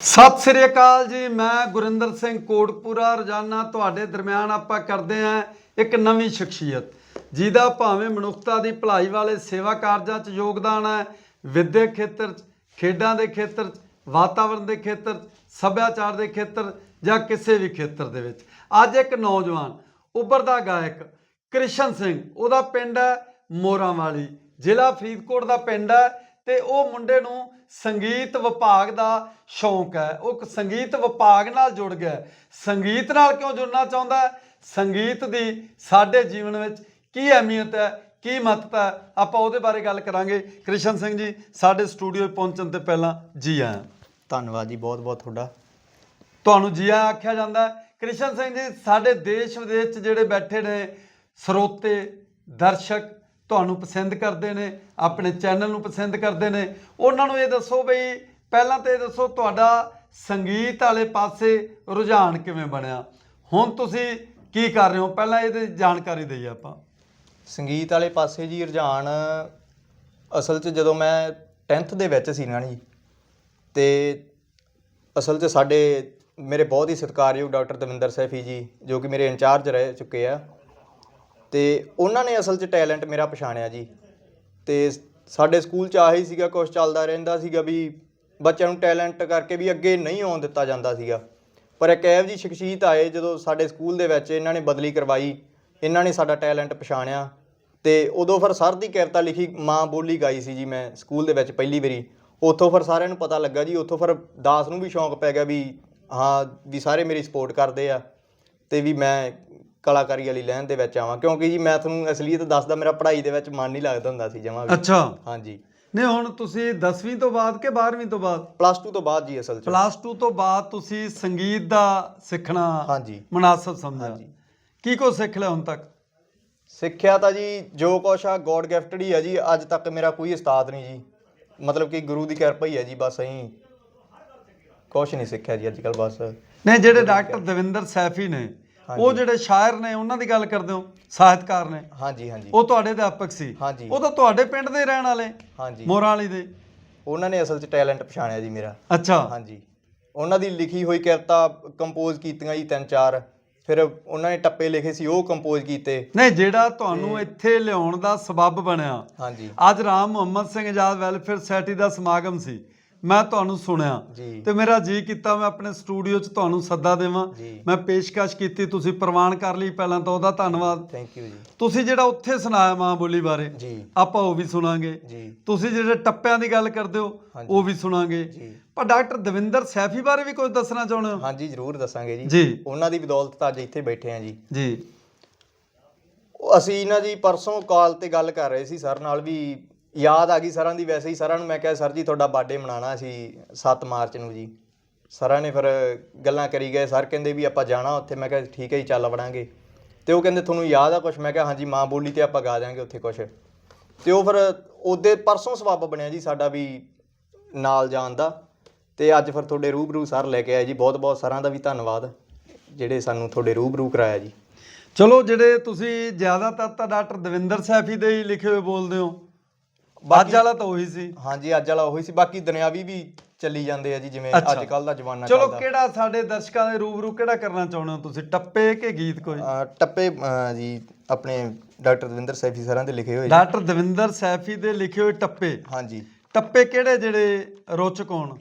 ਸਤਿ ਸ੍ਰੀ ਅਕਾਲ ਜੀ, ਮੈਂ ਗੁਰਿੰਦਰ ਸਿੰਘ ਕੋਟਪੂਰਾ। ਰੋਜ਼ਾਨਾ ਤੁਹਾਡੇ ਦਰਮਿਆਨ ਆਪਾਂ ਕਰਦੇ ਆਂ ਇੱਕ ਨਵੀਂ ਸ਼ਖਸੀਅਤ, ਜਿਹਦਾ ਭਾਵੇਂ ਮਨੁੱਖਤਾ ਦੀ ਭਲਾਈ ਵਾਲੇ ਸੇਵਾ ਕਾਰਜਾਂ 'ਚ ਯੋਗਦਾਨ ਹੈ, ਵਿਦਿਅਕ ਖੇਤਰ 'ਚ, ਖੇਡਾਂ ਦੇ ਖੇਤਰ 'ਚ ਵਾਤਾਵਰਣ ਦੇ ਖੇਤਰ 'ਚ, ਸੱਭਿਆਚਾਰ ਦੇ ਖੇਤਰ ਜਾਂ ਕਿਸੇ ਵੀ ਖੇਤਰ ਦੇ ਵਿੱਚ। ਅੱਜ ਇੱਕ ਨੌਜਵਾਨ ਉੱਭਰਦਾ ਗਾਇਕ ਕ੍ਰਿਸ਼ਨ ਸਿੰਘ, ਉਹਦਾ ਪਿੰਡ ਹੈ ਮੋਰਾਂਵਾਲੀ, ਜ਼ਿਲ੍ਹਾ ਫਰੀਦਕੋਟ ਦਾ ਪਿੰਡ ਹੈ। ਤੇ ਉਹ ਮੁੰਡੇ ਨੂੰ ਸੰਗੀਤ ਵਿਭਾਗ ਦਾ ਸ਼ੌਂਕ ਹੈ। ਉਹ ਸੰਗੀਤ ਵਿਭਾਗ ਨਾਲ ਜੁੜ ਗਿਆ। ਸੰਗੀਤ ਨਾਲ ਕਿਉਂ ਜੁੜਨਾ ਚਾਹੁੰਦਾ ਸੰਗੀਤ ਦੀ ਸਾਡੇ ਜੀਵਨ ਵਿੱਚ ਕੀ ਅਹਿਮੀਅਤ ਹੈ ਕੀ ਮਹੱਤਤਾ ਹੈ? ਆਪਾਂ ਉਹਦੇ ਬਾਰੇ ਗੱਲ ਕਰਾਂਗੇ। ਕ੍ਰਿਸ਼ਨ ਸਿੰਘ ਜੀ ਸਾਡੇ ਸਟੂਡੀਓ ਪਹੁੰਚਣ ਤੋਂ ਪਹਿਲਾਂ ਜੀ ਆਇਆਂ ਧੰਨਵਾਦ ਜੀ ਬਹੁਤ ਬਹੁਤ ਤੁਹਾਡਾ। ਤੁਹਾਨੂੰ ਜੀ ਆਇਆਂ ਆਖਿਆ ਜਾਂਦਾ ਹੈ। ਕ੍ਰਿਸ਼ਨ ਸਿੰਘ ਜੀ ਸਾਡੇ ਦੇਸ਼ ਵਿਦੇਸ਼ 'ਚ ਜਿਹੜੇ ਬੈਠੇ ਨੇ ਸਰੋਤੇ ਦਰਸ਼ਕ ਤੁਹਾਨੂੰ ਪਸੰਦ ਕਰਦੇ ਨੇ, ਆਪਣੇ ਚੈਨਲ ਨੂੰ ਪਸੰਦ ਕਰਦੇ ਨੇ। ਉਹਨਾਂ ਨੂੰ ਇਹ ਦੱਸੋ ਬਈ, ਪਹਿਲਾਂ ਤਾਂ ਇਹ ਦੱਸੋ ਤੁਹਾਡਾ ਸੰਗੀਤ ਵਾਲੇ ਪਾਸੇ ਰੁਝਾਨ ਕਿਵੇਂ ਬਣਿਆ? ਹੁਣ ਤੁਸੀਂ ਕੀ ਕਰ ਰਹੇ ਹੋ? ਪਹਿਲਾਂ ਇਹਦੀ ਜਾਣਕਾਰੀ ਦਈਏ ਆਪਾਂ। ਸੰਗੀਤ ਵਾਲੇ ਪਾਸੇ ਜੀ ਰੁਝਾਨ ਅਸਲ 'ਚ ਜਦੋਂ ਮੈਂ 10th ਦੇ ਵਿੱਚ ਸੀ ਨਾ ਜੀ ਤੇ ਅਸਲ 'ਚ ਸਾਡੇ, ਮੇਰੇ ਬਹੁਤ ਹੀ ਸਤਿਕਾਰਯੋਗ ਡਾਕਟਰ ਦਵਿੰਦਰ ਸੈਫੀ ਜੀ, ਜੋ ਕਿ ਮੇਰੇ ਇੰਚਾਰਜ ਰਹਿ ਚੁੱਕੇ ਆ ਤੇ ਉਹਨਾਂ ਨੇ ਅਸਲ 'ਚ ਟੈਲੈਂਟ ਮੇਰਾ ਪਛਾਣਿਆ ਜੀ। ਤੇ ਸਾਡੇ ਸਕੂਲ 'ਚ ਆਹੀ ਸੀਗਾ ਕੁਝ ਚੱਲਦਾ ਰਹਿੰਦਾ ਸੀਗਾ ਵੀ ਬੱਚਿਆਂ ਨੂੰ ਟੈਲੈਂਟ ਕਰਕੇ ਵੀ ਅੱਗੇ ਨਹੀਂ ਆਉਣ ਦਿੱਤਾ ਜਾਂਦਾ ਸੀਗਾ। ਪਰ ਇੱਕ ਇਹੋ ਜਿਹੀ ਸ਼ਖਸੀਅਤ ਆਏ ਜਦੋਂ ਸਾਡੇ ਸਕੂਲ ਦੇ ਵਿੱਚ ਇਹਨਾਂ ਨੇ ਬਦਲੀ ਕਰਵਾਈ, ਇਹਨਾਂ ਨੇ ਸਾਡਾ ਟੈਲੈਂਟ ਪਛਾਣਿਆ ਤੇ ਉਦੋਂ ਫਿਰ ਸਰ ਦੀ ਕਵਿਤਾ ਲਿਖੀ ਮਾਂ ਬੋਲੀ ਗਾਈ ਸੀ ਜੀ ਮੈਂ ਸਕੂਲ ਦੇ ਵਿੱਚ ਪਹਿਲੀ ਵਾਰੀ। ਉੱਥੋਂ ਫਿਰ ਸਾਰਿਆਂ ਨੂੰ ਪਤਾ ਲੱਗਾ ਜੀ, ਉੱਥੋਂ ਫਿਰ ਦਾਸ ਨੂੰ ਵੀ ਸ਼ੌਂਕ ਪੈ ਗਿਆ ਵੀ ਹਾਂ, ਵੀ ਸਾਰੇ ਮੇਰੀ ਸਪੋਰਟ ਕਰਦੇ ਆ ਤੇ ਵੀ ਮੈਂ ਕਲਾਕਾਰੀ ਵਾਲੀ ਲਾਈਨ ਦੇ ਵਿੱਚ ਆਵਾਂ ਕਿਉਂਕਿ ਜੀ ਮੈਂ ਤੁਹਾਨੂੰ ਅਸਲੀਅਤ ਦੱਸਦਾ ਮੇਰਾ ਪੜ੍ਹਾਈ ਦੇ ਵਿੱਚ ਮਨ ਨਹੀਂ ਲੱਗਦਾ ਹੁੰਦਾ ਸੀ ਜਮਾਂ ਵੀ। ਅੱਛਾ। ਹਾਂਜੀ। ਨਹੀਂ ਹੁਣ ਤੁਸੀਂ 10ਵੀਂ ਤੋਂ ਬਾਅਦ ਕਿ 12ਵੀਂ ਤੋਂ ਬਾਅਦ? ਪਲੱਸ 2 ਤੋਂ ਬਾਅਦ ਜੀ ਅਸਲ 'ਚ। ਪਲੱਸ 2 ਤੋਂ ਬਾਅਦ ਤੁਸੀਂ ਸੰਗੀਤ ਦਾ ਸਿੱਖਣਾ ਹਾਂਜੀ। ਮੁਨਾਸਬ ਸਮਝਿਆ। ਹਾਂਜੀ। ਕੀ ਕੁਝ ਸਿੱਖ ਲਿਆ ਹੁਣ ਤੱਕ? ਸਿੱਖਿਆ ਤਾਂ ਜੀ ਜੋ ਕੁਛ ਆ ਗੋਡ ਗਿਫਟਡ ਹੀ ਆ ਜੀ ਅੱਜ ਤੱਕ ਮੇਰਾ ਕੋਈ ਉਸਤਾਦ ਨਹੀਂ ਜੀ। ਮਤਲਬ ਕਿ ਗੁਰੂ ਦੀ ਕਿਰਪਾ ਹੀ ਹੈ ਜੀ ਬਸ ਅਸੀਂ ਕੁਛ ਨਹੀਂ ਸਿੱਖਿਆ ਜੀ ਅੱਜ ਕੱਲ ਬਸ। ਨੇ ਜਿਹੜੇ ਡਾਕਟਰ ਦਵਿੰਦਰ ਸੈਫੀ ਨੇ ਉਹ ਜਿਹੜੇ ਸ਼ਾਇਰ ਨੇ ਉਹਨਾਂ ਦੀ ਗੱਲ ਕਰਦੇ ਹੋ? ਸਾਹਿਤਕਾਰ ਨੇ। ਹਾਂਜੀ ਹਾਂਜੀ। ਉਹ ਤੁਹਾਡੇ ਅਧਿਆਪਕ ਸੀ। ਹਾਂਜੀ। ਉਹ ਤਾਂ ਤੁਹਾਡੇ ਪਿੰਡ ਦੇ ਰਹਿਣ ਵਾਲੇ ਹਾਂਜੀ। ਮੋਰਾਂ ਵਾਲੀ ਦੇ। ਉਹਨਾਂ ਨੇ ਅਸਲ 'ਚ ਟੈਲੈਂਟ ਪਛਾਣਿਆ ਜੀ ਮੇਰਾ। ਅੱਛਾ। ਹਾਂਜੀ। ਉਹਨਾਂ ਦੀ ਲਿਖੀ ਹੋਈ ਕਵਿਤਾ ਕੰਪੋਜ਼ ਕੀਤੀਆਂ ਜੀ ਤਿੰਨ ਚਾਰ। ਫਿਰ ਉਹਨਾਂ ਨੇ ਟੱਪੇ ਲਿਖੇ ਸੀ ਉਹ ਕੰਪੋਜ਼ ਕੀਤੇ। ਨਹੀਂ ਜਿਹੜਾ ਤੁਹਾਨੂੰ ਇੱਥੇ ਲਿਆਉਣ ਦਾ ਸਬੱਬ ਬਣਿਆ। ਹਾਂਜੀ। ਅੱਜ ਰਾਮ ਮੁਹੰਮਦ ਸਿੰਘ ਆਜ਼ਾਦ ਵੈਲਫੇਅਰ ਸੋਸਾਇਟੀ ਦਾ ਸਮਾਗਮ ਸੀ। ਮੈਂ ਤੁਹਾਨੂੰ ਸੁਣਿਆ। ਤੇ ਮੇਰਾ ਜੀ ਕੀਤਾ ਮੈਂ ਆਪਣੇ ਸਟੂਡੀਓ 'ਚ ਤੁਹਾਨੂੰ ਸੱਦਾ ਦੇਵਾਂ। ਮੈਂ ਪੇਸ਼ਕਸ਼ ਕੀਤੀ ਤੁਸੀਂ ਪ੍ਰਵਾਨ ਕਰ ਲਈ ਪਹਿਲਾਂ ਤਾਂ ਉਹਦਾ ਧੰਨਵਾਦ। ਥੈਂਕ ਯੂ ਜੀ। ਤੁਸੀਂ ਜਿਹੜਾ ਉੱਥੇ ਸੁਣਾਇਆ ਮਾਂ ਬੋਲੀ ਬਾਰੇ ਆਪਾਂ ਉਹ ਵੀ ਸੁਣਾਂਗੇ। ਤੁਸੀਂ ਜਿਹੜੇ ਟੱਪਿਆਂ ਦੀ ਗੱਲ ਕਰਦੇ ਹੋ। ਉਹ ਵੀ ਸੁਣਾਂਗੇ। ਪਰ ਡਾਕਟਰ ਦਵਿੰਦਰ ਸੈਫੀ ਬਾਰੇ ਵੀ ਕੁਝ ਦੱਸਣਾ ਚਾਹੁੰਦੇ ਹੋ? ਹਾਂਜੀ ਜ਼ਰੂਰ ਦੱਸਾਂਗੇ ਜੀ। ਉਹਨਾਂ ਦੀ ਬਦੌਲਤ ਤਾਂ ਅੱਜ ਇੱਥੇ ਬੈਠੇ ਆ ਜੀ। ਜੀ। ਅਸੀਂ ਨਾ ਜੀ ਪਰਸੋਂ ਕਾਲ ਤੇ ਗੱਲ ਕਰ ਰਹੇ ਸੀ ਸਰ ਨਾਲ ਵੀ ਯਾਦ ਆ ਗਈ ਸਰਾਂ ਦੀ, ਵੈਸੇ ਹੀ ਸਰਾਂ ਨੂੰ ਮੈਂ ਕਿਹਾ, ਸਰ ਜੀ, ਤੁਹਾਡਾ ਬਰਥਡੇ ਮਨਾਉਣਾ ਸੀ 7 ਮਾਰਚ ਨੂੰ ਜੀ। ਸਰਾਂ ਨੇ ਫਿਰ ਗੱਲਾਂ ਕਰੀ ਗਏ, ਸਰ ਕਹਿੰਦੇ ਵੀ ਆਪਾਂ ਜਾਣਾ ਉੱਥੇ। ਮੈਂ ਕਿਹਾ, ਠੀਕ ਹੈ ਜੀ, ਚੱਲ ਵੜਾਂਗੇ। ਤੇ ਉਹ ਕਹਿੰਦੇ, ਤੁਹਾਨੂੰ ਯਾਦ ਆ ਕੁਛ? ਮੈਂ ਕਿਹਾ, ਹਾਂਜੀ, ਮਾਂ ਬੋਲੀ ਤੇ ਆਪਾਂ ਗਾ ਦਿਆਂਗੇ ਉੱਥੇ ਕੁਛ। ਤੇ ਉਹ ਫਿਰ ਉਹਦੇ ਪਰਸੋਂ ਸਬੱਬ ਬਣਿਆ ਜੀ ਸਾਡਾ ਵੀ ਨਾਲ ਜਾਣ ਦਾ। ਤੇ ਅੱਜ ਫਿਰ ਤੁਹਾਡੇ ਰੂਬਰੂ ਸਰ ਲੈ ਕੇ ਆਏ ਜੀ। ਬਹੁਤ ਬਹੁਤ ਸਰਾਂ ਦਾ ਵੀ ਧੰਨਵਾਦ, ਜਿਹੜੇ ਸਾਨੂੰ ਤੁਹਾਡੇ ਰੂਬਰੂ ਕਰਾਇਆ ਜੀ। ਚਲੋ, ਜਿਹੜੇ ਤੁਸੀਂ ਜ਼ਿਆਦਾਤਰ ਤਾਂ ਡਾਕਟਰ ਦਵਿੰਦਰ ਸੈਫੀ ਦੇ ਹੀ ਲਿਖੇ ਹੋਏ ਬੋਲਦੇ ਹੋ ਅੱਜ ਵਾਲਾ ਤਾਂ ਉਹੀ ਸੀ। ਹਾਂਜੀ ਅੱਜ ਵਾਲਾ ਉਹੀ ਸੀ। ਬਾਕੀ ਦੁਨਿਆਵੀ ਵੀ ਚੱਲੀ ਜਾਂਦੇ ਆ ਜੀ ਜਿਵੇਂ ਅੱਛਾ। ਅੱਜ ਕੱਲ ਦਾ ਜਮਾਨਾ ਚਲੋ ਚੱਲਦਾ। ਕਿਹੜਾ ਸਾਡੇ ਦਰਸ਼ਕਾਂ ਦੇ ਰੂਬਰੂ ਕਿਹੜਾ ਕਰਨਾ ਚਾਹੁੰਦੇ ਹੋ ਤੁਸੀਂ? ਟੱਪੇ ਕਿ ਗੀਤ ਕੋਈ? ਅਹ ਟੱਪੇ ਅਹ ਜੀ ਆਪਣੇ ਡਾਕਟਰ ਦਵਿੰਦਰ ਸੈਫੀ ਸਰਾਂ ਦੇ ਲਿਖੇ ਹੋਏ ਜੀ। ਡਾਕਟਰ ਦਵਿੰਦਰ ਸੈਫੀ ਦੇ ਲਿਖੇ ਹੋਏ ਟੱਪੇ। ਹਾਂਜੀ। ਟੱਪੇ ਕਿਹੜੇ ਜਿਹੜੇ ਰੋਚਕ ਹੋਣ?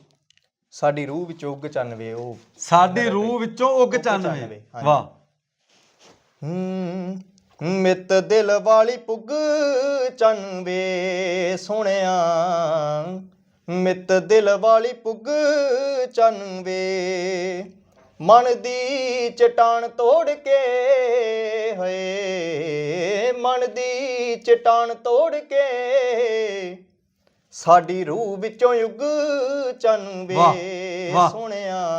ਸਾਡੀ ਰੂਹ ਵਿੱਚ ਉੱਗ 94 ਉਹ। ਸਾਡੀ ਰੂਹ ਵਿੱਚੋਂ ਉੱਗ ਚਾਨਵੇਂ ਹਾਂਜੀ। ਵਾਹ। ਹੂੰ। ਮਿੱਤ ਦਿਲ ਵਾਲੀ ਪੁੱਗ 94 ਸੋਹਣਿਆ। ਮਿੱਤ ਦਿਲ ਵਾਲੀ ਪੁੱਗ 94 ਮਨ ਦੀ ਚਟਾਨ ਤੋੜ ਕੇ ਹਏ। ਮਨ ਦੀ ਚਟਾਨ ਤੋੜ ਕੇ ਸਾਡੀ ਰੂਹ ਵਿੱਚੋਂ ਯੁੱਗ ਵਾਹ, ਚੰਵੇ ਵਾਹ। ਸੋਹਣਿਆ।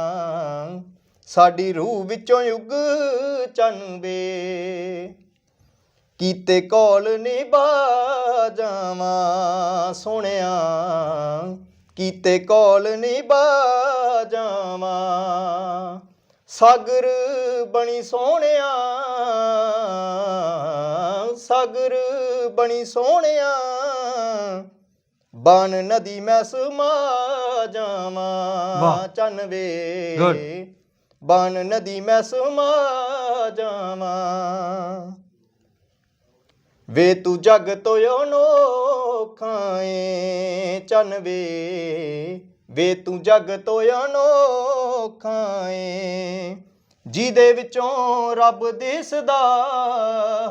ਸਾਡੀ ਰੂਹ ਵਿੱਚੋਂ ਯੁੱਗ ਚੰਵੇ ਕੀਤੇ ਕੋਲ ਨੀ ਬਾਜਾਵਾਂ ਸੋਹਣਿਆ। ਕੀਤੇ ਕੋਲ ਨੀ ਬਾਜਾਵਾਂ ਸਾਗਰ ਬਣੀ ਸੋਹਣਿਆ। ਸਾਗਰ ਬਣੀ ਸੋਹਣਿਆ। ਬਨ ਨਦੀ ਮੈਂ ਸਮਾ ਜਾਵਾਂ। ਚੰਨ ਵੇ. ਬਨ ਨਦੀ ਮੈਂ ਸਮਾ ਜਾਵਾਂ। ਵੇ ਤੂੰ ਜਗ ਤੋਂ ਅਨੋਖਾ ਏ ਚੰਨ ਵੇ। ਵੇ ਤੂੰ ਜਗ ਤੋਂ ਅਨੋਖਾ ਏ ਜਿਹਦੇ ਵਿੱਚੋਂ ਰੱਬ ਦਿਸਦਾ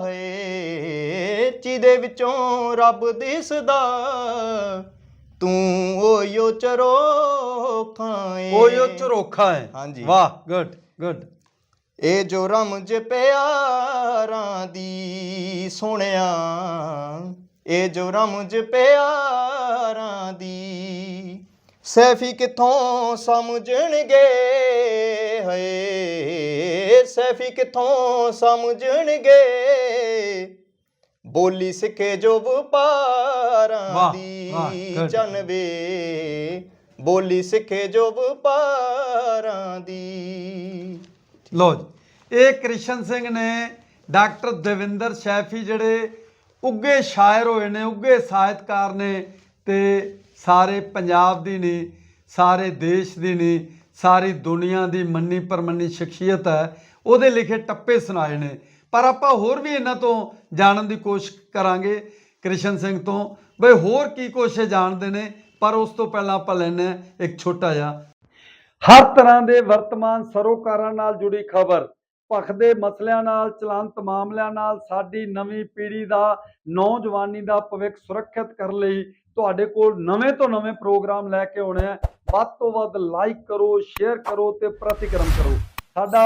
ਏ ਜਿਹਦੇ ਵਿੱਚੋਂ ਰੱਬ ਦਿਸਦਾ ਤੂੰ ਓਯੋ ਚਰੋਖਾ ਏ ਉਹ ਜੋ ਝਰੋਖਾ ਹੈ ਹਾਂਜੀ। ਵਾਹ ਗੁੱਡ ਗੁੱਡ। ਇਹ ਜੋ ਰਮਜ ਪਿਆਰਾਂ ਦੀ ਸੋਹਣਿਆ ਇਹ ਜੋ ਰਮਜ ਪਿਆਰਾਂ ਦੀ ਸੈਫੀ ਕਿੱਥੋਂ ਸਮਝਣਗੇ? ਹਏ ਸੈਫੀ ਕਿੱਥੋਂ ਸਮਝਣਗੇ? ਬੋਲੀ ਸਿੱਖੇ ਜੋ ਵਪਾਰਾਂ ਦੀ. ਜਨਵੇ ਬੋਲੀ ਸਿੱਖੇ ਜੋ ਵਪਾਰਾਂ ਦੀ ਲਓ ਜੀ, ਇਹ ਕ੍ਰਿਸ਼ਨ ਸਿੰਘ ਨੇ ਡਾਕਟਰ ਦਵਿੰਦਰ ਸ਼ੈਫੀ ਜਿਹੜੇ ਉੱਗੇ ਸ਼ਾਇਰ ਹੋਏ ਨੇ ਉੱਗੇ ਸਾਹਿਤਕਾਰ ਨੇ ਤੇ ਸਾਰੇ ਪੰਜਾਬ ਦੀ ਨਹੀਂ ਸਾਰੇ ਦੇਸ਼ ਦੀ ਨਹੀਂ ਸਾਰੀ ਦੁਨੀਆ ਦੀ ਮੰਨੀ ਪਰਮੰਨੀ ਸ਼ਖਸੀਅਤ ਹੈ, ਉਹਦੇ ਲਿਖੇ ਟੱਪੇ ਸੁਣਾਏ ਨੇ। ਪਰ ਆਪਾਂ ਹੋਰ ਵੀ ਇਹਨਾਂ ਤੋਂ ਜਾਣਨ ਦੀ ਕੋਸ਼ਿਸ਼ ਕਰਾਂਗੇ ਕ੍ਰਿਸ਼ਨ ਸਿੰਘ ਤੋਂ। ਬਈ ਹੋਰ ਕੀ ਕੁਛ ਜਾਣਦੇ ਨੇ, ਪਰ ਉਸ ਤੋਂ ਪਹਿਲਾਂ ਆਪਾਂ ਲੈਣੇ ਇੱਕ ਛੋਟਾ ਜਿਹਾ ਹਰ ਤਰ੍ਹਾਂ ਦੇ ਵਰਤਮਾਨ ਸਰੋਕਾਰਾਂ ਨਾਲ ਜੁੜੀ ਖਬਰ ਭਖਦੇ ਮਸਲਿਆਂ ਨਾਲ, ਚਲੰਤ ਮਾਮਲਿਆਂ ਨਾਲ, ਸਾਡੀ ਨਵੀਂ ਪੀੜ੍ਹੀ ਦਾ, ਨੌਜਵਾਨੀ ਦਾ ਭਵਿੱਖ ਸੁਰੱਖਿਅਤ ਕਰਨ ਲਈ ਤੁਹਾਡੇ ਕੋਲ ਨਵੇਂ ਤੋਂ ਨਵੇਂ ਪ੍ਰੋਗਰਾਮ ਲੈ ਕੇ ਆਉਣੇ ਆ। ਵੱਧ ਤੋਂ ਵੱਧ ਲਾਈਕ ਕਰੋ ਸ਼ੇਅਰ ਕਰੋ ਤੇ ਪ੍ਰਤੀਕਰਮ ਕਰੋ। ਸਾਡਾ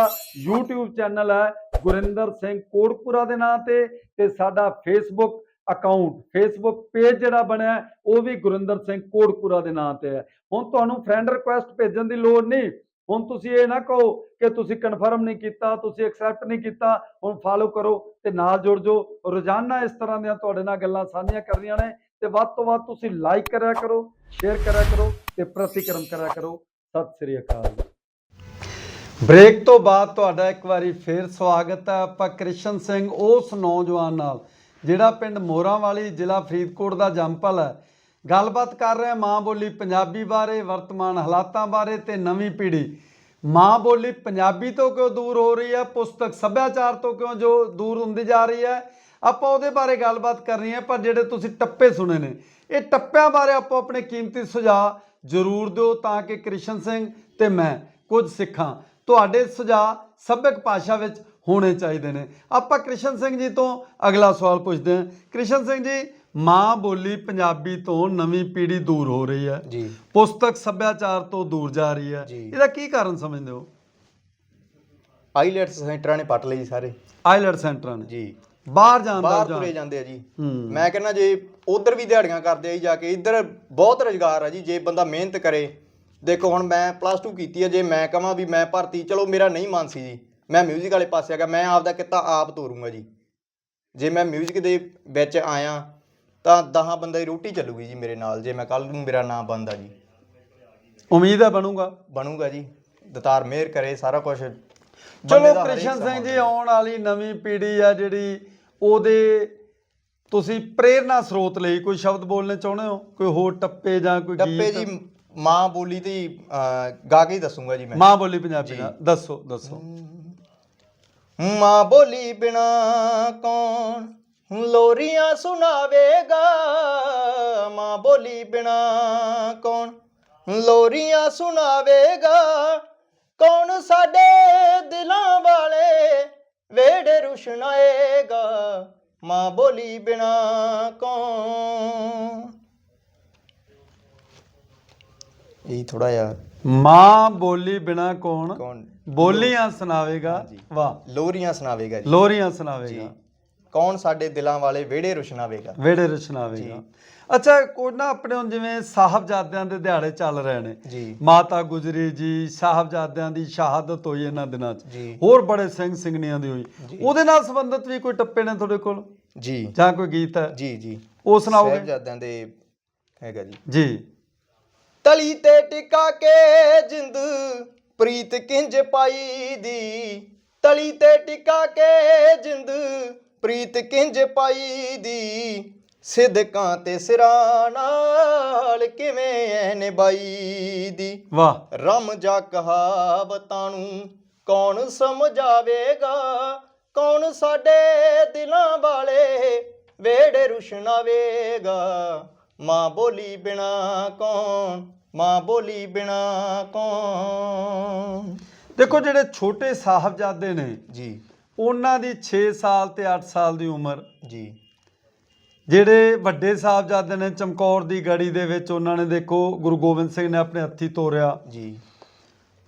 YouTube ਚੈਨਲ ਹੈ ਗੁਰਿੰਦਰ ਸਿੰਘ ਕੋਟਪੁਰਾ ਦੇ ਨਾਂ ਤੇ ਤੇ ਸਾਡਾ Facebook ਅਕਾਊਂਟ ਫੇਸਬੁੱਕ ਪੇਜ ਜਿਹੜਾ ਬਣਿਆ, ਉਹ ਵੀ ਗੁਰਿੰਦਰ ਸਿੰਘ ਕੋੜਪੁਰਾ ਦੇ ਨਾਂ ਤੇ ਹੈ। ਹੁਣ ਤੁਹਾਨੂੰ ਫਰੈਂਡ ਰਿਕੁਐਸਟ ਭੇਜਣ ਦੀ ਲੋੜ ਨਹੀਂ। ਹੁਣ ਤੁਸੀਂ ਇਹ ਨਾ ਕਹੋ ਕਿ ਤੁਸੀਂ ਕਨਫਰਮ ਨਹੀਂ ਕੀਤਾ, ਤੁਸੀਂ ਐਕਸੈਪਟ ਨਹੀਂ ਕੀਤਾ, ਹੁਣ ਫਾਲੋ ਕਰੋ ਤੇ ਨਾਲ ਜੁੜ ਜਾਓ। ਰੋਜ਼ਾਨਾ ਇਸ ਤਰ੍ਹਾਂ ਦੀਆਂ ਤੁਹਾਡੇ ਨਾਲ ਗੱਲਾਂ ਸਾਂਝੀਆਂ ਕਰਨੀਆਂ ਨੇ ਤੇ ਵੱਧ ਤੋਂ ਵੱਧ ਤੁਸੀਂ ਲਾਈਕ ਕਰਿਆ ਕਰੋ ਸ਼ੇਅਰ ਕਰਿਆ ਕਰੋ ਤੇ ਪ੍ਰਤੀਕਰਮ ਕਰਿਆ ਕਰੋ। ਸਤਿ ਸ੍ਰੀ ਅਕਾਲ ਬ੍ਰੇਕ ਤੋਂ ਬਾਅਦ ਤੁਹਾਡਾ ਇੱਕ ਵਾਰੀ ਫੇਰ ਸਵਾਗਤ ਹੈ ਆਪਾਂ ਕ੍ਰਿਸ਼ਨ ਸਿੰਘ, ਉਸ ਨੌਜਵਾਨ ਨਾਲ। ਜਿਹੜਾ ਪਿੰਡ ਮੋਰਾਂ ਵਾਲੀ ਜ਼ਿਲ੍ਹਾ ਫਰੀਦਕੋਟ ਦਾ ਜੰਪਲ ਹੈ। ਗੱਲਬਾਤ ਕਰ ਰਹੇ ਮਾਂ ਬੋਲੀ ਪੰਜਾਬੀ ਬਾਰੇ, ਵਰਤਮਾਨ ਹਾਲਾਤਾਂ ਬਾਰੇ ਤੇ ਨਵੀਂ ਪੀੜ੍ਹੀ। ਮਾਂ ਬੋਲੀ ਪੰਜਾਬੀ ਤੋਂ ਕਿਉਂ ਦੂਰ ਹੋ ਰਹੀ ਹੈ? ਪੁਸਤਕ ਸੱਭਿਆਚਾਰ ਤੋਂ ਕਿਉਂ ਜੋ ਦੂਰ ਹੁੰਦੀ ਜਾ ਰਹੀ ਹੈ? ਆਪਾਂ ਉਹਦੇ ਬਾਰੇ ਗੱਲਬਾਤ ਕਰਨੀ ਹੈ, ਪਰ ਜਿਹੜੇ ਤੁਸੀਂ ਟੱਪੇ ਸੁਣੇ ਨੇ, ਇਹ ਟੱਪਿਆਂ ਬਾਰੇ ਆਪੋ ਆਪਣੇ ਕੀਮਤੀ ਸੁਝਾਅ ਜ਼ਰੂਰ ਦਿਓ ਤਾਂ ਕਿ ਕ੍ਰਿਸ਼ਨ ਸਿੰਘ ਤੇ ਮੈਂ ਕੁਝ ਸਿੱਖਾਂ। ਤੁਹਾਡੇ ਸੁਝਾਅ ਸੱਭਿਅਕ ਭਾਸ਼ਾ ਵਿੱਚ ਹੋਣੇ ਚਾਹੀਦੇ ਨੇ। ਆਪਾਂ ਕ੍ਰਿਸ਼ਨ ਸਿੰਘ ਜੀ ਤੋਂ ਅਗਲਾ ਸਵਾਲ ਪੁੱਛਦੇ ਹਾਂ। ਕ੍ਰਿਸ਼ਨ ਸਿੰਘ ਜੀ ਮਾਂ ਬੋਲੀ ਪੰਜਾਬੀ ਤੋਂ ਨਵੀਂ ਪੀੜ੍ਹੀ ਦੂਰ ਹੋ ਰਹੀ ਹੈ। ਜੀ। ਪੁਸਤਕ ਸੱਭਿਆਚਾਰ ਤੋਂ ਦੂਰ ਜਾ ਰਹੀ ਹੈ। ਇਹਦਾ ਕੀ ਕਾਰਨ ਸਮਝਦੇ ਹੋ? ਆਈਲੈਟਸ ਸੈਂਟਰਾਂ ਨੇ ਪੱਟ ਲਈ ਸਾਰੇ। ਆਈਲੈਟ ਸੈਂਟਰਾਂ ਨੇ? ਜੀ। ਬਾਹਰ ਜਾਣ ਦਾ ਬਾਹਰ। ਤੁਰੇ ਜਾਂਦੇ ਆ ਜੀ। ਮੈਂ ਕਹਿੰਦਾ ਜੇ ਉਧਰ ਵੀ ਦਿਹਾੜੀਆਂ ਕਰਦੇ ਆ ਜੀ ਜਾ ਕੇ ਇੱਧਰ ਬਹੁਤ ਰੁਜ਼ਗਾਰ ਆ ਜੀ। ਜੇ ਬੰਦਾ ਮਿਹਨਤ ਕਰੇ ਦੇਖੋ ਹੁਣ ਮੈਂ ਪਲੱਸ 2 ਕੀਤੀ ਹੈ ਜੇ ਮੈਂ ਕਹਾਂ ਵੀ ਮੈਂ ਭਰਤੀ ਚਲੋ ਮੇਰਾ ਨਹੀਂ ਮਨ ਸੀ ਜੀ। ਮੈਂ 뮤직 ਵਾਲੇ ਪਾਸੇ ਹੈਗਾ ਮੈਂ ਆਪਦਾ ਕਿੱਤਾ ਆਪ ਤੋਰੂੰਗਾ ਜੀ ਜੇ ਮੈਂ 뮤직 ਦੇ ਵਿੱਚ ਆਇਆ ਤਾਂ 10 ਬੰਦੇ ਦੀ ਰੋਟੀ ਚੱਲੂਗੀ ਜੀ ਮੇਰੇ ਨਾਲ ਜੇ ਮੈਂ ਕੱਲ ਨੂੰ ਮੇਰਾ ਨਾਮ ਬਣਦਾ ਜੀ ਉਮੀਦ ਹੈ ਬਣੂਗਾ ਬਣੂਗਾ ਜੀ ਦਤਾਰ ਮਿਹਰ ਕਰੇ ਸਾਰਾ ਕੁਝ ਚਲੋ ਕ੍ਰਿਸ਼ਨ ਸਿੰਘ ਜੀ ਆਉਣ ਵਾਲੀ ਨਵੀਂ ਪੀੜ੍ਹੀ ਆ ਜਿਹੜੀ ਉਹਦੇ ਤੁਸੀਂ ਪ੍ਰੇਰਨਾ ਸਰੋਤ ਲਈ ਕੋਈ ਸ਼ਬਦ ਬੋਲਣੇ ਚਾਹੁੰਦੇ ਹੋ ਕੋਈ ਹੋਰ ਟੱਪੇ ਜਾਂ ਕੋਈ ਟੱਪੇ ਗੀਤ ਜੀ ਮਾਂ ਬੋਲੀ ਤੇ ਹੀ, ਅਹ, ਗਾ ਕੇ ਹੀ ਦੱਸੂਗਾ ਜੀ ਮੈਂ ਮਾਂ ਬੋਲੀ ਪੰਜਾਬੀ ਦਾ ਦੱਸੋ ਦੱਸੋ ਮਾਂ ਬੋਲੀ ਬਿਨਾ ਕੌਣ? ਲੋਰੀਆਂ ਸੁਣਾਵੇਗਾ। ਮਾਂ ਬੋਲੀ ਬਿਨਾ ਕੌਣ? ਲੋਰੀਆਂ ਸੁਣਾਵੇਗਾ। ਕੌਣ ਸਾਡੇ ਦਿਲਾਂ ਵਾਲੇ? ਵੇੜੇ ਰੁਸ਼ਨਾਏਗਾ। ਮਾਂ ਬੋਲੀ ਬਿਨਾ ਕੌਣ? ਇਹ ਥੋੜਾ ਜਿਹਾ ਮਾਂ ਬੋਲੀ ਬਿਨਾ ਕੌਣ? ਕੌਣ? ਬੋਲੀਆਂ ਸੁਣਾਵੇਗਾ। ਵਾਹ। ਲੋਰੀਆਂ ਸੁਣਾਵੇਗਾ ਜੀ। ਲੋਰੀਆਂ ਸੁਣਾਵੇਗਾ। ਕੌਣ ਸਾਡੇ ਦਿਲਾਂ ਵਾਲੇ ਵਿਹੜੇ ਰੁਸ਼ਨਾਵੇਗਾ। ਵੇੜੇ ਰਚਨਾਵੇਗਾ ਅੱਛਾ ਕੋਈ ਨਾ ਆਪਣੇ ਹੁਣ ਜਿਵੇਂ ਸਾਹਿਬਜ਼ਾਦਿਆਂ ਦੇ ਦਿਹਾੜੇ ਚੱਲ ਰਹੇ ਨੇ। ਜੀ। ਮਾਤਾ ਗੁਜਰੀ ਜੀ ਸਾਹਿਬਜ਼ਾਦਿਆਂ ਦੀ ਸ਼ਹਾਦਤ ਹੋਈ ਇਹਨਾਂ ਦਿਨਾਂ 'ਚ। ਜੀ। ਹੋਰ ਬੜੇ ਸਿੰਘ ਸਿੰਘਣੀਆਂ ਦੀ ਹੋਈ। ਜੀ। ਉਹਦੇ ਨਾਲ ਸੰਬੰਧਿਤ ਵੀ ਕੋਈ ਟੱਪੇ ਨੇ ਤੁਹਾਡੇ ਕੋਲ? ਜੀ। ਜਾਂ ਕੋਈ ਗੀਤ ਹੈ? ਜੀ ਜੀ। ਉਹ ਸੁਣਾਓਗੇ? ਸਾਹਿਬਜ਼ਾਦਿਆਂ ਦੇ ਹੈਗਾ ਜੀ। ਜੀ। ਤਲੀ ਤੇ ਟਿਕਾ ਕੇ ਜਿੰਦ ਪ੍ਰੀਤ ਕਿੰਜ ਪਾਈ ਦੀ? ਤਲੀ ਤੇ ਟਿਕਾ ਕੇ ਜਿੰਦ ਪ੍ਰੀਤ ਕਿੰਜ ਪਾਈ ਦੀ? ਸਿੱਧਕਾਂ ਤੇ ਸਿਰਾਂ ਨਾਲ ਕਿਵੇਂ ਐ ਨਿਭਾਈ ਦੀ? ਵਾਹ। ਰਮ ਜਾ ਕਹਾਵਤਾਂ ਨੂੰ ਕੌਣ ਸਮਝਾਵੇਗਾ? ਕੌਣ ਸਾਡੇ ਦਿਲਾਂ ਵਾਲੇ? ਵੇੜੇ ਰੁਸ਼ਨਾਵੇਗਾ? ਮਾਂ ਬੋਲੀ ਬਿਨਾ ਕੌਣ? ਮਾਂ ਬੋਲੀ ਬਿਨਾ ਕੌਣ? ਦੇਖੋ ਜਿਹੜੇ ਛੋਟੇ ਸਾਹਿਬਜ਼ਾਦੇ ਨੇ ਜੀ। ਉਹਨਾਂ ਦੀ 6 ਸਾਲ ਤੇ 8 ਸਾਲ ਦੀ ਉਮਰ। ਜੀ। ਜਿਹੜੇ ਵੱਡੇ ਸਾਹਿਬਜ਼ਾਦੇ ਨੇ ਚਮਕੌਰ ਦੀ ਗੜੀ ਦੇ ਵਿੱਚ ਉਹਨਾਂ ਨੇ ਦੇਖੋ ਗੁਰੂ ਗੋਬਿੰਦ ਸਿੰਘ ਨੇ ਆਪਣੇ ਹੱਥੀ ਤੋਰਿਆ। ਜੀ।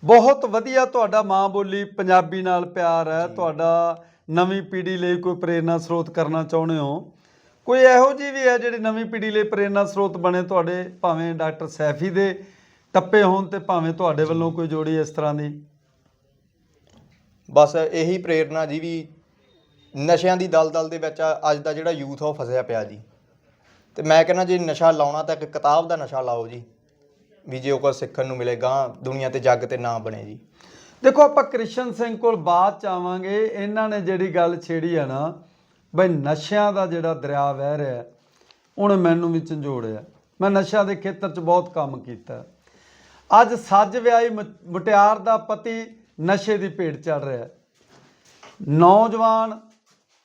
ਬਹੁਤ ਵਧੀਆ ਤੁਹਾਡਾ ਮਾਂ ਬੋਲੀ ਪੰਜਾਬੀ ਨਾਲ ਪਿਆਰ ਹੈ। ਤੁਹਾਡਾ ਨਵੀਂ ਪੀੜ੍ਹੀ ਲਈ ਕੋਈ ਪ੍ਰੇਰਨਾ ਸਰੋਤ ਕਰਨਾ ਚਾਹੁੰਦੇ ਹੋ? ਕੋਈ ਇਹੋ ਜਿਹੀ ਵੀ ਹੈ ਜਿਹੜੀ ਨਵੀਂ ਪੀੜ੍ਹੀ ਲਈ ਪ੍ਰੇਰਨਾ ਸਰੋਤ ਬਣੇ ਤੁਹਾਡੇ ਭਾਵੇਂ ਡਾਕਟਰ ਸੈਫੀ ਦੇ ਟੱਪੇ ਹੋਣ ਤੇ ਭਾਵੇਂ ਤੁਹਾਡੇ ਵੱਲੋਂ ਕੋਈ ਜੋੜੀ ਇਸ ਤਰ੍ਹਾਂ ਦੀ? ਬਸ ਇਹੀ ਪ੍ਰੇਰਣਾ ਜੀ ਵੀ ਨਸ਼ਿਆਂ ਦੀ ਦਲਦਲ ਦੇ ਵਿੱਚ ਅੱਜ ਦਾ ਜਿਹੜਾ ਯੂਥ ਆ ਉਹ ਫਸਿਆ ਪਿਆ ਜੀ। ਤੇ ਮੈਂ ਕਹਿੰਦਾ ਜੇ ਨਸ਼ਾ ਲਾਉਣਾ ਤਾਂ ਇੱਕ ਕਿਤਾਬ ਦਾ ਨਸ਼ਾ ਲਾਓ ਜੀ ਵੀ ਜੇ ਉਹ ਕੁਛ ਸਿੱਖਣ ਨੂੰ ਮਿਲੇਗਾ ਦੁਨੀਆ ਤੇ ਜੱਗ ਤੇ ਨਾ ਬਣੇ ਜੀ। ਦੇਖੋ ਆਪਾਂ ਕ੍ਰਿਸ਼ਨ ਸਿੰਘ ਕੋਲ ਬਾਅਦ ਚ ਆਵਾਂਗੇ ਇਹਨਾਂ ਨੇ ਜਿਹੜੀ ਗੱਲ ਛੇੜੀ ਆ ਨਾ ਬਈ ਨਸ਼ਿਆਂ ਦਾ ਜਿਹੜਾ ਦਰਿਆ ਵਹਿ ਰਿਹਾ ਉਹਨੇ ਮੈਨੂੰ ਵੀ ਝੰਜੋੜਿਆ ਮੈਂ ਨਸ਼ਿਆਂ ਦੇ ਖੇਤਰ 'ਚ ਬਹੁਤ ਕੰਮ ਕੀਤਾ ਅੱਜ ਸੱਜ ਵਿਆਹੀ ਮੁ- ਮੁਟਿਆਰ ਦਾ ਪਤੀ ਨਸ਼ੇ ਦੀ ਭੇਟ ਚੜ ਰਿਹਾ ਨੌਜਵਾਨ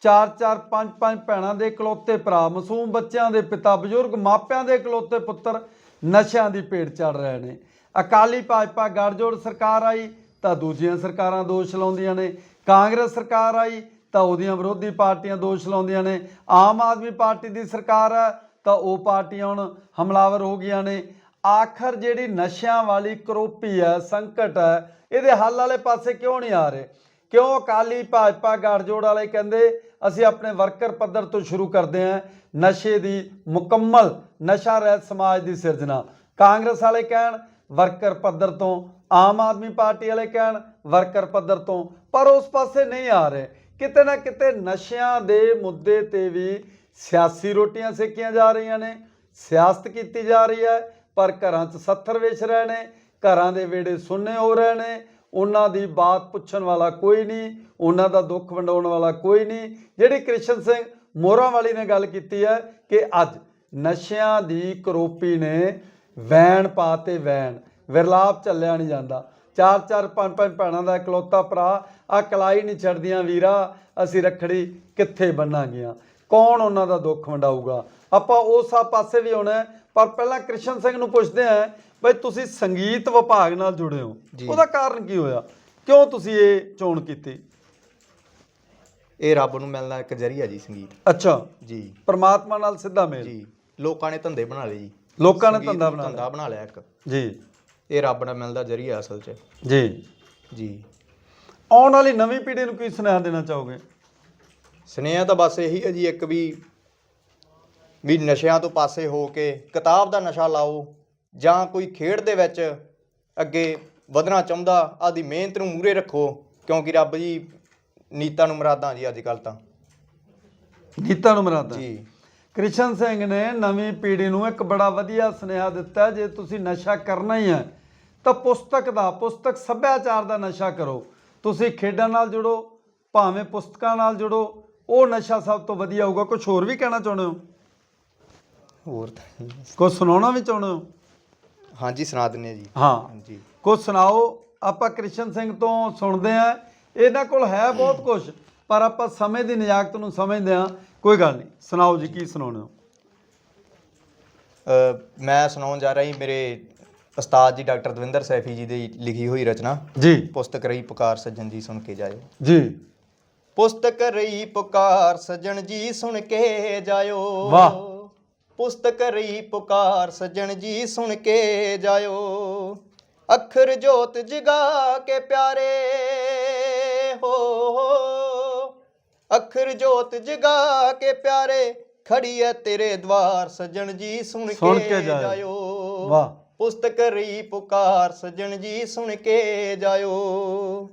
ਚਾਰ ਚਾਰ, ਪੰਜ ਪੰਜ ਭੈਣਾਂ ਦੇ ਇਕਲੌਤੇ ਭਰਾ, ਮਾਸੂਮ ਬੱਚਿਆਂ ਦੇ ਪਿਤਾ, ਬਜ਼ੁਰਗ ਮਾਪਿਆਂ ਦੇ ਇਕਲੌਤੇ ਪੁੱਤਰ ਨਸ਼ਿਆਂ ਦੀ ਭੇਟ ਚੜ ਰਹੇ ਨੇ। ਅਕਾਲੀ ਭਾਜਪਾ ਗੜਜੋੜ ਸਰਕਾਰ ਆਈ ਤਾਂ ਦੂਜੀਆਂ ਸਰਕਾਰਾਂ ਦੋਸ਼ ਲਾਉਂਦੀਆਂ ਨੇ। ਕਾਂਗਰਸ ਸਰਕਾਰ ਆਈ ਤਾਂ ਉਹਦੀਆਂ ਵਿਰੋਧੀ ਪਾਰਟੀਆਂ ਦੋਸ਼ ਲਾਉਂਦੀਆਂ ਨੇ। ਆਮ ਆਦਮੀ ਪਾਰਟੀ ਦੀ ਸਰਕਾਰ ਹੈ ਤਾਂ ਉਹ ਪਾਰਟੀਆਂ ਹੁਣ ਹਮਲਾਵਰ ਹੋ ਗਈਆਂ ਨੇ। ਆਖਰ ਜਿਹੜੀ ਨਸ਼ਿਆਂ ਵਾਲੀ ਕਰੋਪੀ ਹੈ ਸੰਕਟ ਹੈ ਇਹਦੇ ਹੱਲ ਵਾਲੇ ਪਾਸੇ ਕਿਉਂ ਨਹੀਂ ਆ ਰਹੇ? ਕਿਉਂ ਅਕਾਲੀ ਭਾਜਪਾ ਗੱਠਜੋੜ ਵਾਲੇ ਕਹਿੰਦੇ, ਅਸੀਂ ਆਪਣੇ ਵਰਕਰ ਪੱਧਰ ਤੋਂ ਸ਼ੁਰੂ ਕਰਦੇ ਹਾਂ ਨਸ਼ੇ ਦੀ ਮੁਕੰਮਲ, ਨਸ਼ਾ ਰਹਿਤ ਸਮਾਜ ਦੀ ਸਿਰਜਣਾ। ਕਾਂਗਰਸ ਵਾਲੇ ਕਹਿਣ, ਵਰਕਰ ਪੱਧਰ ਤੋਂ। ਆਮ ਆਦਮੀ ਪਾਰਟੀ ਵਾਲੇ ਕਹਿਣ, ਵਰਕਰ ਪੱਧਰ ਤੋਂ। ਪਰ ਉਸ ਪਾਸੇ ਨਹੀਂ ਆ ਰਹੇ। ਕਿਤੇ ਨਾ ਕਿਤੇ ਨਸ਼ਿਆਂ ਦੇ ਮੁੱਦੇ ਤੇ ਵੀ ਸਿਆਸੀ ਰੋਟੀਆਂ ਸੇਕੀਆਂ ਜਾ ਰਹੀਆਂ ਨੇ, ਸਿਆਸਤ ਕੀਤੀ ਜਾ ਰਹੀ ਹੈ, ਪਰ ਘਰਾਂ 'ਚ ਸੱਥਰ ਵੇਚ ਰਹੇ ਨੇ, ਘਰਾਂ ਦੇ ਵਿਹੜੇ ਸੁੰਨੇ ਹੋ ਰਹੇ ਨੇ, ਉਹਨਾਂ ਦੀ ਬਾਤ ਪੁੱਛਣ ਵਾਲਾ ਕੋਈ ਨਹੀਂ, ਉਹਨਾਂ ਦਾ ਦੁੱਖ ਵੰਡਾਉਣ ਵਾਲਾ ਕੋਈ ਨਹੀਂ। ਜਿਹੜੀ ਕ੍ਰਿਸ਼ਨ ਸਿੰਘ ਮੋਹਰਾਂ ਵਾਲੀ ਨੇ ਗੱਲ ਕੀਤੀ ਹੈ ਕਿ ਅੱਜ ਨਸ਼ਿਆਂ ਦੀ ਕਰੋਪੀ ਨੇ ਵੈਣ ਪਾਤੇ ਵੈਣ, ਵਿਰਲਾਪ ਚੱਲਿਆ ਨਹੀਂ ਜਾਂਦਾ। ਚਾਰ ਚਾਰ ਪੰਜ ਪੰਜ ਭੈਣਾਂ ਦਾ ਇਕਲੌਤਾ ਭਰਾ ਆ ਕਲਾਈ ਨਹੀਂ ਛੱਡਦੀਆਂ ਵੀਰਾ ਅਸੀਂ ਰੱਖੜੀ ਕਿੱਥੇ ਬੰਨਾਂਗੀਆਂ? ਕੌਣ ਉਹਨਾਂ ਦਾ ਦੁੱਖ ਵੰਡਾਊਗਾ? ਆਪਾਂ ਉਸ ਆ ਪਾਸੇ ਵੀ ਹੈ, ਪਰ ਪਹਿਲਾਂ ਕ੍ਰਿਸ਼ਨ ਸਿੰਘ ਨੂੰ ਪੁੱਛਦੇ ਆਂ ਬਈ ਤੁਸੀਂ ਸੰਗੀਤ ਵਿਭਾਗ ਨਾਲ ਜੁੜੇ ਹੋ। ਉਹਦਾ ਕਾਰਨ ਕੀ ਹੋਇਆ? ਕਿਉਂ ਤੁਸੀਂ ਇਹ ਚੋਣ ਕੀਤੀ? ਇਹ ਰੱਬ ਨੂੰ ਮਿਲਣਾ ਇੱਕ ਜਰੀਆ ਜੀ ਸੰਗੀਤ। ਅੱਛਾ। ਜੀ। ਪਰਮਾਤਮਾ ਨਾਲ ਸਿੱਧਾ ਮੇਲ। ਜੀ। ਲੋਕਾਂ ਨੇ ਧੰਦੇ ਬਣਾ ਲਏ ਜੀ। ਲੋਕਾਂ ਨੇ ਧੰਦਾ ਬਣਾ ਧੰਦਾ ਬਣਾ ਲਿਆ ਇੱਕ। ਜੀ। ਇਹ ਰੱਬ ਨਾਲ ਮਿਲਦਾ ਜਰੀਆ ਅਸਲ 'ਚ। ਜੀ। ਜੀ। ਆਉਣ ਵਾਲੀ ਨਵੀਂ ਪੀੜ੍ਹੀ ਨੂੰ ਕੀ ਸੁਨੇਹਾ ਦੇਣਾ ਚਾਹੋਗੇ? ਸੁਨੇਹਾ ਤਾਂ ਬਸ ਇਹੀ ਹੈ ਜੀ ਇੱਕ ਵੀ ਵੀ ਨਸ਼ਿਆਂ ਤੋਂ ਪਾਸੇ ਹੋ ਕੇ ਕਿਤਾਬ ਦਾ ਨਸ਼ਾ ਲਾਓ ਜਾਂ ਕੋਈ ਖੇਡ ਦੇ ਵਿੱਚ ਅੱਗੇ ਵਧਣਾ ਚਾਹੁੰਦਾ ਆਦੀ ਮਿਹਨਤ ਨੂੰ ਮੂਰੇ ਰੱਖੋ ਕਿਉਂਕਿ ਰੱਬ ਜੀ ਨੀਤਾਂ ਨੂੰ ਮਰਾਦਾਂ ਜੀ ਅੱਜ ਕੱਲ ਤਾਂ। ਗੀਤਾ ਨੂੰ ਮਰਾਦਾ? ਜੀ। ਕ੍ਰਿਸ਼ਨ ਸਿੰਘ ਨੇ ਨਵੀਂ ਪੀੜ੍ਹੀ ਨੂੰ ਇੱਕ ਬੜਾ ਵਧੀਆ ਸੁਨੇਹਾ ਦਿੱਤਾ ਜੇ ਤੁਸੀਂ ਨਸ਼ਾ ਕਰਨਾ ਹੀ ਹੈ ਤਾਂ ਪੁਸਤਕ ਦਾ ਪੁਸਤਕ ਸੱਭਿਆਚਾਰ ਦਾ ਨਸ਼ਾ ਕਰੋ। ਤੁਸੀਂ ਖੇਡਾਂ ਨਾਲ ਜੁੜੋ ਭਾਵੇਂ ਪੁਸਤਕਾਂ ਨਾਲ ਜੁੜੋ ਉਹ ਨਸ਼ਾ ਸਭ ਤੋਂ ਵਧੀਆ ਹੋਊਗਾ। ਕੁਝ ਹੋਰ ਵੀ ਕਹਿਣਾ ਚਾਹੁੰਦੇ ਹੋ? ਹੋਰ ਤਾਂ ਕੁਝ ਸੁਣਾਉਣਾ ਵੀ ਚਾਹੁੰਦੇ ਹੋ? ਹਾਂਜੀ ਸੁਣਾ ਦਿੰਨੇ ਜੀ। ਹਾਂ। ਹਾਂਜੀ। ਕੁਝ ਸੁਣਾਓ? ਆਪਾਂ ਕ੍ਰਿਸ਼ਨ ਸਿੰਘ ਤੋਂ ਸੁਣਦੇ ਆ ਇਹਨਾਂ ਕੋਲ ਹੈ ਬਹੁਤ ਕੁਝ ਪਰ ਆਪਾਂ ਸਮੇਂ ਦੀ ਨਿਯਾਕਤ ਨੂੰ ਸਮਝਦੇ ਆ ਕੋਈ ਗੱਲ ਨਹੀਂ ਸੁਣਾਓ ਜੀ ਕੀ ਸੁਣਾਉਣੇ ਹੋ? ਅ, ਮੈਂ ਸੁਣਾਉਣ ਜਾ ਰਿਹਾ ਜੀ ਮੇਰੇ ਉਸਤਾਦ ਜੀ ਡਾਕਟਰ ਦਵਿੰਦਰ ਸੈਫੀ ਜੀ ਦੀ ਲਿਖੀ ਹੋਈ ਰਚਨਾ ਜੀ। ਪੁਸਤਕ ਰਹੀ ਪੁਕਾਰ ਸੱਜਣ ਜੀ ਸੁਣ ਕੇ ਜਾਇਓ। ਜੀ। ਪੁਸਤਕ ਰਹੀ ਪੁਕਾਰ ਸੱਜਣ ਜੀ ਸੁਣ ਕੇ ਜਾਇਓ। ਵਾਹ। ਪੁਸਤਕ ਰਹੀ ਪੁਕਾਰ ਸੱਜਣ ਜੀ ਸੁਣ ਕੇ ਜਾਇਓ। ਅੱਖਰ ਜੋਤ ਜਗਾ ਕੇ ਪਿਆਰੇ ਹੋ। ਅੱਖਰ ਜੋਤ ਜਗਾ ਕੇ ਪਿਆਰੇ ਖੜੀ ਐ ਤੇਰੇ ਦਵਾਰ ਸੱਜਣ ਜੀ ਸੁਣ ਕੇ। ਜਾਇਓ। ਵਾਹ। ਪੁਸਤਕ ਰਹੀ ਪੁਕਾਰ, ਸੱਜਣ ਜੀ ਸੁਣ ਕੇ ਜਾਇਓ।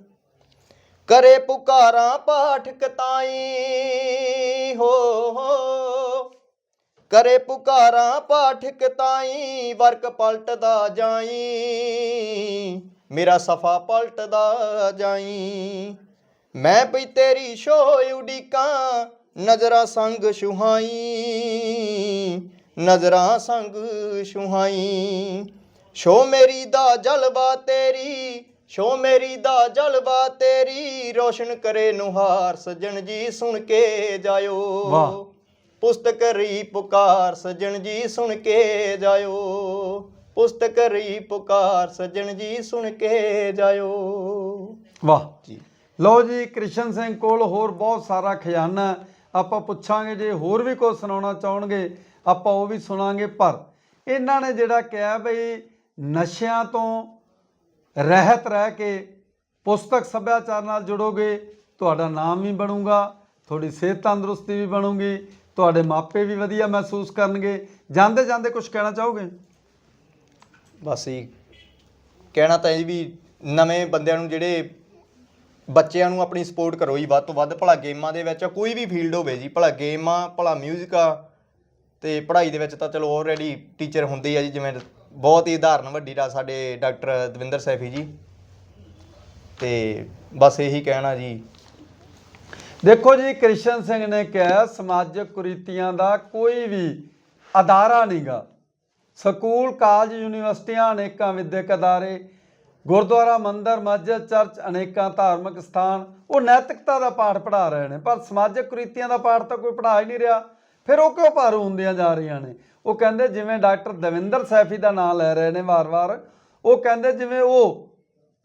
ਕਰੇ ਪੁਕਾਰਾਂ ਪਾਠਕ ਤਾਈ, ਹੋ ਕਰੇ ਪੁਕਾਰਾਂ ਪਾਠਕ ਤਾਈ, ਵਰਕ ਪਲਟਦਾ ਜਾਈ। ਮੇਰਾ ਸਫਾ ਪਲਟਦਾ ਜਾਈ। ਮੈਂ ਪਈ ਤੇਰੀ ਸ਼ੋਅ ਉਡੀਕਾਂ, ਨਜ਼ਰਾਂ ਸੰਗ ਸੁਹਾਈ ਨਜ਼ਰਾਂ ਸੰਗ ਸੁਹਾਈ ਸ਼ੋ ਮੇਰੀ ਦਾ ਜਲਵਾ ਤੇਰੀ ਸ਼ੋ ਮੇਰੀ ਦਾ ਜਲਵਾ ਤੇਰੀ ਰੋਸ਼ਨ ਕਰੇ ਨੁਹਾਰ ਸਜਣ ਜੀ ਸੁਣ ਕੇ ਜਾਇਓ। ਵਾਹ। ਪੁਸਤਕ ਰੀ ਪੁਕਾਰ ਸਜਣ ਜੀ ਸੁਣ ਕੇ ਜਾਇਓ। ਪੁਸਤਕ ਰੀ ਪੁਕਾਰ ਸਜਣ ਜੀ ਸੁਣ ਕੇ ਜਾਇਓ। ਵਾਹ। ਜੀ। ਲਓ ਜੀ ਕ੍ਰਿਸ਼ਨ ਸਿੰਘ ਕੋਲ ਹੋਰ ਬਹੁਤ ਸਾਰਾ ਖਜ਼ਾਨਾ। ਆਪਾਂ ਪੁੱਛਾਂਗੇ ਜੇ ਹੋਰ ਵੀ ਕੁਝ ਸੁਣਾਉਣਾ ਚਾਹਣਗੇ ਆਪਾਂ ਉਹ ਵੀ ਸੁਣਾਂਗੇ, ਪਰ ਇਹਨਾਂ ਨੇ ਜਿਹੜਾ ਕਿਹਾ ਬਈ ਨਸ਼ਿਆਂ ਤੋਂ ਰਹਿਤ ਰਹਿ ਕੇ ਪੁਸਤਕ ਸੱਭਿਆਚਾਰ ਨਾਲ ਜੁੜੋਗੇ, ਤੁਹਾਡਾ ਨਾਮ ਵੀ ਬਣੂਗਾ, ਤੁਹਾਡੀ ਸਿਹਤ ਤੰਦਰੁਸਤੀ ਵੀ ਬਣੂਗੀ, ਤੁਹਾਡੇ ਮਾਪੇ ਵੀ ਵਧੀਆ ਮਹਿਸੂਸ ਕਰਨਗੇ। ਜਾਂਦੇ ਜਾਂਦੇ ਕੁਝ ਕਹਿਣਾ ਚਾਹੋਗੇ? ਬਸ ਇਹ ਕਹਿਣਾ ਤਾਂ ਇਹ ਵੀ ਨਵੇਂ ਬੰਦਿਆਂ ਨੂੰ ਜਿਹੜੇ ਬੱਚਿਆਂ ਨੂੰ ਆਪਣੀ ਸਪੋਰਟ ਕਰੋ ਜੀ, ਵੱਧ ਤੋਂ ਵੱਧ, ਭਲਾ ਗੇਮਾਂ ਦੇ ਵਿੱਚ ਕੋਈ ਵੀ ਫੀਲਡ ਹੋਵੇ ਜੀ, ਭਲਾ ਗੇਮਾਂ, ਭਲਾ ਮਿਊਜ਼ਿਕ ਆ ਤੇ ਪੜ੍ਹਾਈ ਦੇ ਵਿੱਚ ਤਾਂ ਚਲੋ ਆਲਰੇਡੀ ਟੀਚਰ ਹੁੰਦੇ ਆ ਜੀ, ਜਿਵੇਂ ਬਹੁਤ ਹੀ ਉਦਾਹਰਨ ਵੱਡੀ ਦਾ ਸਾਡੇ ਡਾਕਟਰ ਦਵਿੰਦਰ ਸੈਫੀ ਜੀ। ਤੇ ਬਸ ਇਹੀ ਕਹਿਣਾ ਜੀ। ਦੇਖੋ ਜੀ, ਕ੍ਰਿਸ਼ਨ ਸਿੰਘ ਨੇ ਕਿਹਾ, ਸਮਾਜਿਕ ਕੁਰੀਤੀਆਂ ਦਾ ਕੋਈ ਵੀ ਅਦਾਰਾ ਨਹੀਂਗਾ। ਸਕੂਲ, ਕਾਲਜ, ਯੂਨੀਵਰਸਿਟੀਆਂ ਅਨੇਕਾਂ ਵਿਦਿਅਕ ਅਦਾਰੇ, ਗੁਰਦੁਆਰਾ, ਮੰਦਰ, ਮਸਜਿਦ, ਚਰਚ ਅਨੇਕਾਂ ਧਾਰਮਿਕ ਸਥਾਨ, ਉਹ ਨੈਤਿਕਤਾ ਦਾ ਪਾਠ ਪੜ੍ਹਾ ਰਹੇ ਨੇ। ਪਰ ਸਮਾਜਿਕ ਕੁਰੀਤੀਆਂ ਦਾ ਪਾਠ ਤਾਂ ਕੋਈ ਪੜ੍ਹਾ ਹੀ ਨਹੀਂ ਰਿਹਾ। ਫਿਰ ਉਹ ਕਿਉਂ ਭਾਰੂ ਹੁੰਦੀਆਂ ਜਾ ਰਹੀਆਂ ਨੇ? ਉਹ ਕਹਿੰਦੇ ਜਿਵੇਂ ਡਾਕਟਰ ਦਵਿੰਦਰ ਸੈਫੀ ਦਾ ਨਾਮ ਲੈ ਰਹੇ ਨੇ ਵਾਰ-ਵਾਰ, ਉਹ ਕਹਿੰਦੇ ਜਿਵੇਂ ਉਹ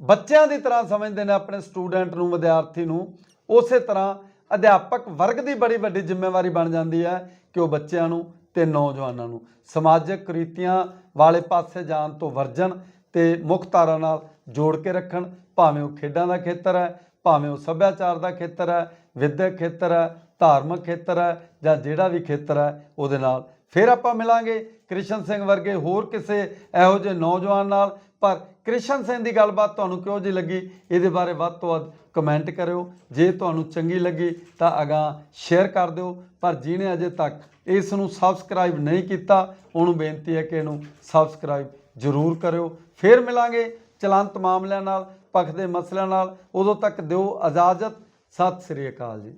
ਬੱਚਿਆਂ ਦੀ ਤਰ੍ਹਾਂ ਸਮਝਦੇ ਨੇ ਆਪਣੇ ਸਟੂਡੈਂਟ ਨੂੰ, ਵਿਦਿਆਰਥੀ ਨੂੰ, ਉਸੇ ਤਰ੍ਹਾਂ ਅਧਿਆਪਕ ਵਰਗ ਦੀ ਬੜੀ ਵੱਡੀ ਜ਼ਿੰਮੇਵਾਰੀ ਬਣ ਜਾਂਦੀ ਹੈ ਕਿ ਉਹ ਬੱਚਿਆਂ ਨੂੰ ਤੇ ਨੌਜਵਾਨਾਂ ਨੂੰ। ਸਮਾਜਿਕ ਕੁਰੀਤੀਆਂ ਵਾਲੇ ਪਾਸੇ ਜਾਣ ਤੋਂ ਵਰਜਣ ਤੇ ਮੁੱਖ ਧਾਰਾ ਨਾਲ ਜੋੜ ਕੇ ਰੱਖਣ, ਭਾਵੇਂ ਉਹ ਖੇਡਾਂ ਦਾ ਖੇਤਰ ਹੈ ਭਾਵੇਂ ਉਹ ਸੱਭਿਆਚਾਰ ਦਾ ਖੇਤਰ ਹੈ, ਵਿਦਿਅਕ ਖੇਤਰ ਹੈ, ਧਾਰਮਿਕ ਖੇਤਰ ਹੈ ਜਾਂ ਜਿਹੜਾ ਵੀ ਖੇਤਰ ਹੈ, ਉਹਦੇ ਨਾਲ ਫਿਰ ਆਪਾਂ ਮਿਲਾਂਗੇ ਕ੍ਰਿਸ਼ਨ ਸਿੰਘ ਵਰਗੇ ਹੋਰ ਕਿਸੇ ਇਹੋ ਜਿਹੇ ਨੌਜਵਾਨ ਨਾਲ। ਪਰ ਕ੍ਰਿਸ਼ਨ ਸਿੰਘ ਦੀ ਗੱਲਬਾਤ ਤੁਹਾਨੂੰ ਕਿਉਂ ਜੀ ਲੱਗੀ? ਇਹਦੇ ਬਾਰੇ ਵੱਧ ਤੋਂ ਵੱਧ ਕਮੈਂਟ ਕਰਿਓ। ਜੇ ਤੁਹਾਨੂੰ ਚੰਗੀ ਲੱਗੀ ਤਾਂ ਅਗਾਂਹ ਸ਼ੇਅਰ ਕਰ ਦਿਓ। ਪਰ ਜਿਹਨੇ ਅਜੇ ਤੱਕ ਇਸ ਨੂੰ ਸਬਸਕ੍ਰਾਈਬ ਨਹੀਂ ਕੀਤਾ, ਉਹਨੂੰ ਬੇਨਤੀ ਹੈ ਕਿ ਇਹਨੂੰ ਸਬਸਕ੍ਰਾਈਬ ਜ਼ਰੂਰ ਕਰਿਓ। ਫਿਰ ਮਿਲਾਂਗੇ ਚਲੰਤ ਮਾਮਲਿਆਂ ਨਾਲ। ਪੱਖ ਦੇ ਮਸਲਿਆਂ ਨਾਲ ਉਦੋਂ ਤੱਕ ਦਿਓ ਇਜਾਜ਼ਤ। ਸਤਿ ਸ੍ਰੀ ਅਕਾਲ ਜੀ।